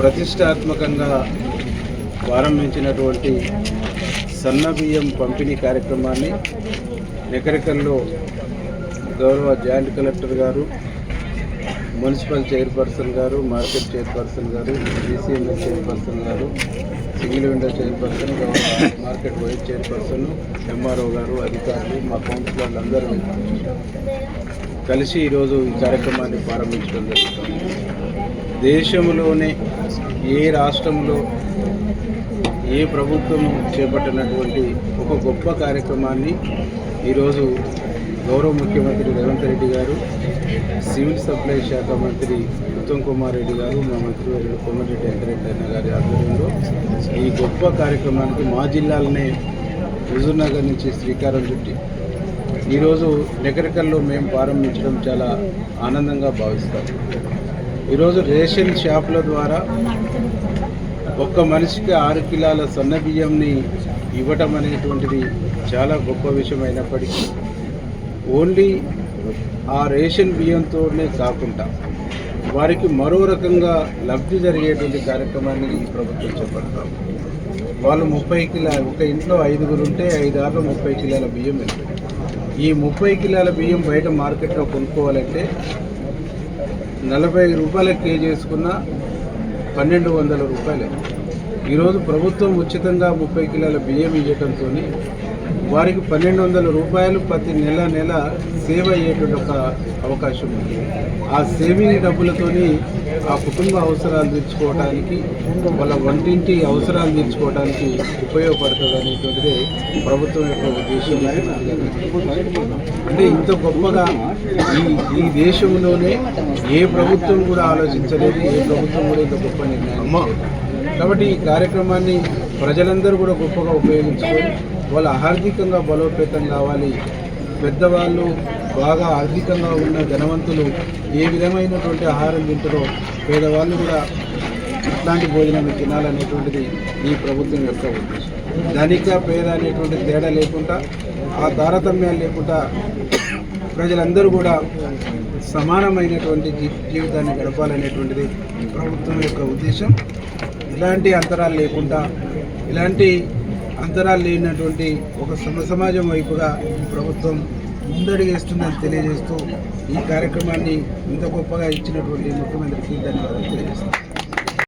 ప్రతిష్టాత్మకంగా ప్రారంభించినటువంటి సన్న బియ్యం పంపిణీ కార్యక్రమాన్ని నెకరికల్లో గౌరవ జాయింట్ కలెక్టర్ గారు మున్సిపల్ చైర్పర్సన్ గారు మార్కెట్ చైర్పర్సన్ గారు డీసీఎంఎస్ చైర్పర్సన్ గారు single window chairperson market vice chairperson MRO గారు అధికారులు మా కౌన్సిలర్లు అందరూ కలిసి ఈరోజు ఈ కార్యక్రమాన్ని ప్రారంభించడం జరుగుతుంది. దేశంలోనే ఏ రాష్ట్రంలో ఏ ప్రభుత్వం చేపట్టినటువంటి ఒక గొప్ప కార్యక్రమాన్ని ఈరోజు గౌరవ ముఖ్యమంత్రి రేవంత్ రెడ్డి గారు సివిల్ సప్లై శాఖ మంత్రి ఉత్తమ్ కుమార్ రెడ్డి గారు మా మంత్రివర్యులు కోమటిరెడ్డి వెంకరెడ్డి అన్న గారి ఆధ్వర్యంలో ఈ గొప్ప కార్యక్రమానికి మా జిల్లాలనే హుజూర్నగర్ నుంచి శ్రీకారం చుట్టి ఈరోజు నెకరికల్లో మేము ప్రారంభించడం చాలా ఆనందంగా భావిస్తాం. ఈరోజు రేషన్ షాపుల ద్వారా ఒక్క మనిషికి ఆరు కిలోల సన్న బియ్యంని ఇవ్వటం అనేటువంటిది చాలా గొప్ప విషయం అయినప్పటికీ ఓన్లీ ఆ రేషన్ బియ్యంతోనే కాకుండా వారికి మరో రకంగా లబ్ధి జరిగేటువంటి కార్యక్రమాన్ని ఈ ప్రభుత్వం చేపడతాం. వాళ్ళు ముప్పై కిలో ఒక ఇంట్లో ఐదుగురు ఉంటే ఐదారులో ముప్పై కిలోల బియ్యం వెళ్తుంది ఈ ముప్పై కిలోల బియ్యం బయట మార్కెట్లో కొనుక్కోవాలంటే నలభై రూపాయల కేజీ వేసుకున్న పన్నెండు వందల రూపాయలు. ఈరోజు ప్రభుత్వం ఉచితంగా ముప్పై కిలోల బియ్యం ఇవ్వటంతో వారికి పన్నెండు వందల రూపాయలు ప్రతి నెల నెల సేవ్ అయ్యేటువంటి ఒక అవకాశం ఉంది. ఆ సేవింగ్ డబ్బులతోని ఆ కుటుంబ అవసరాలు తీర్చుకోవడానికి వాళ్ళ వంటింటి అవసరాలు తీర్చుకోవడానికి ఉపయోగపడుతుంది అనేటువంటిదే ప్రభుత్వం యొక్క ఉద్దేశం అంటే ఇంత గొప్పగా ఈ ఈ దేశంలోనే ఏ ప్రభుత్వం కూడా ఆలోచించలేదు ఏ ప్రభుత్వం కూడా ఇంత గొప్ప నిర్ణయం కాబట్టి ఈ కార్యక్రమాన్ని ప్రజలందరూ కూడా గొప్పగా ఉపయోగించుకొని వాళ్ళు ఆర్థికంగా బలోపేతం కావాలి. పెద్దవాళ్ళు బాగా ఆర్థికంగా ఉన్న ధనవంతులు ఏ విధమైనటువంటి ఆహారం తింటారో పేదవాళ్ళు కూడా ఇట్లాంటి భోజనం తినాలనేటువంటిది ఈ ప్రభుత్వం యొక్క ఉద్దేశం. ధనిక పేద అనేటువంటి తేడా లేకుండా ఆ తారతమ్యాలు లేకుండా ప్రజలందరూ కూడా సమానమైనటువంటి జీవితాన్ని గడపాలనేటువంటిది ప్రభుత్వం యొక్క ఉద్దేశం. ఇలాంటి అంతరాలు లేకుండా ఇలాంటి అంతరాలు లేనటువంటి ఒక సమ సమాజం వైపుగా ప్రభుత్వం ముందడుగేస్తుందని తెలియజేస్తూ ఈ కార్యక్రమాన్ని ఇంత గొప్పగా ఇచ్చినటువంటి ముఖ్యమంత్రికి ధన్యవాదాలు తెలియజేస్తాను